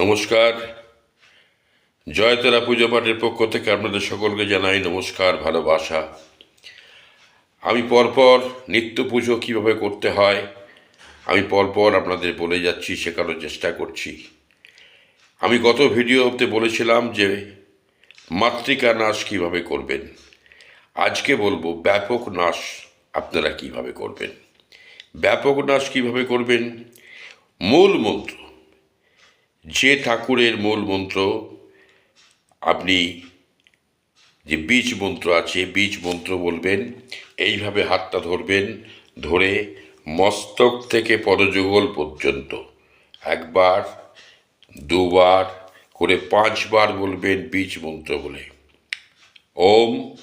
নমস্কার। জয়তারা পুজো পাঠের পক্ষ থেকে আপনাদের সকলকে জানাই নমস্কার, ভালোবাসা। আমি পরপর নিত্য পুজো কীভাবে করতে হয়, আমি পরপর আপনাদের বলে যাচ্ছি, শেখানোর চেষ্টা করছি। আমি গত ভিডিওতে বলেছিলাম যে মাতৃকা নাশ কীভাবে করবেন? আজকে বলব ব্যাপক নাশ আপনারা কীভাবে করবেন? ব্যাপক নাশ কীভাবে করবেন? মূল মন্ত্র যে ঠাকুরের মূল মন্ত্র, আপনি যে বীজ মন্ত্র আছে, বীজ মন্ত্র বলবেন, এইভাবে হাতটা ধরবেন, ধরে মস্তক থেকে পদযুগল পর্যন্ত একবার, দুবার করে পাঁচবার বলবেন বীজ মন্ত্র বলে। ওম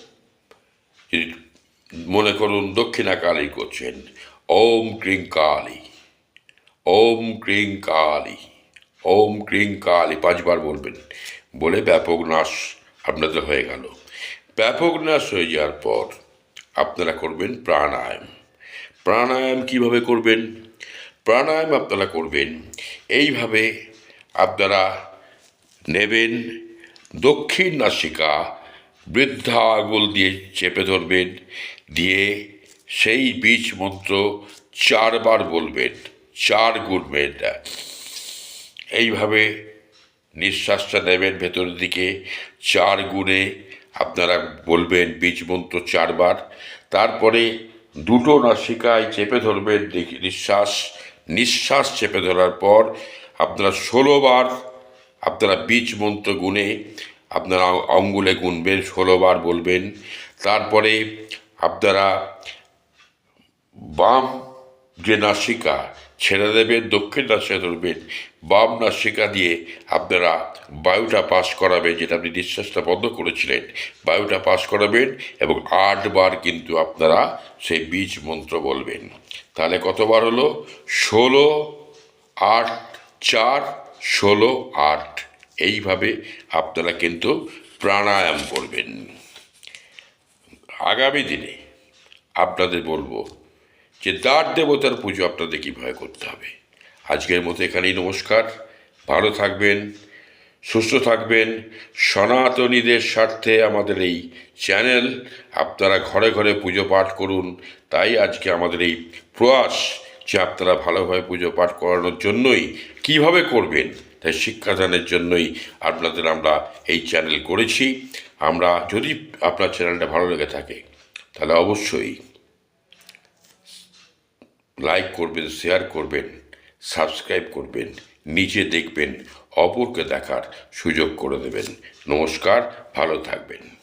মনে করুন দক্ষিণা কালী করছেন, ওম ক্রিং কালী ওম ক্রিং কালী ওম ক্রিং কালী পাঁচবার বলবেন। বলে ব্যাপক নাশ আপনাদের হয়ে গেল। ব্যাপক নাশ হয়ে যাওয়ার পর আপনারা করবেন প্রাণায়াম। প্রাণায়াম কীভাবে করবেন? প্রাণায়াম আপনারা করবেন। এইভাবে আপনারা নেবেন দক্ষিণ নাসিকা বৃদ্ধা আঙুল দিয়ে চেপে ধরবেন, দিয়ে সেই বীজ মন্ত্র চারবার বলবেন, চার গুণবেন এইভাবে নিঃশ্বাসটা নেবেন ভেতরের দিকে, চার গুণে আপনারা বলবেন বীজ মন্ত্র চারবার। তারপরে দুটো নাসিকায় চেপে ধরবেন নিঃশ্বাস নিঃশ্বাস চেপে ধরার পর আপনারা ষোলোবার আপনারা বীজ মন্ত্র গুণে আপনারা অঙ্গুলে গুনবেন, ষোলোবার বলবেন। তারপরে আপনারা বাম যে নাসিকা ছেড়ে দেবেন দক্ষিণ নাসিকা ধরবেন বাম নাসিকা দিয়ে আপনারা বায়ুটা পাস করাবেন, যেটা আপনি নিঃশ্বাসটা বন্ধ করেছিলেন। বায়ুটা পাস করাবেন এবং আটবার কিন্তু আপনারা সেই বীজ মন্ত্র বলবেন। তাহলে কতবার হলো? ষোলো, আট, চার, ষোলো, আট। এইভাবে আপনারা কিন্তু প্রাণায়াম করবেন। আগামী দিনে আপনাদের বলব যে দ্বার দেবতার পুজো আপনাদের কীভাবে করতে হবে। আজকের মতো এখানেই নমস্কার। ভালো থাকবেন, সুস্থ থাকবেন। সনাতনীদের স্বার্থে আমাদের এই চ্যানেল, আপনারা ঘরে ঘরে পুজো পাঠ করুন। তাই আজকে আমাদের এই প্রয়াস যে আপনারা ভালোভাবে পুজো পাঠ করানোর জন্যই কীভাবে করবেন, তাই শিক্ষাদানের জন্যই আপনাদের আমরা এই চ্যানেল করেছি। আমরা যদি আপনার চ্যানেলটা ভালো লেগে থাকে, তাহলে অবশ্যই লাইক করবেন, শেয়ার করবেন, সাবস্ক্রাইব করবেন নিজে দেখবেন, অপরকে দেখার সুযোগ করে দেবেন। নমস্কার, ভালো থাকবেন।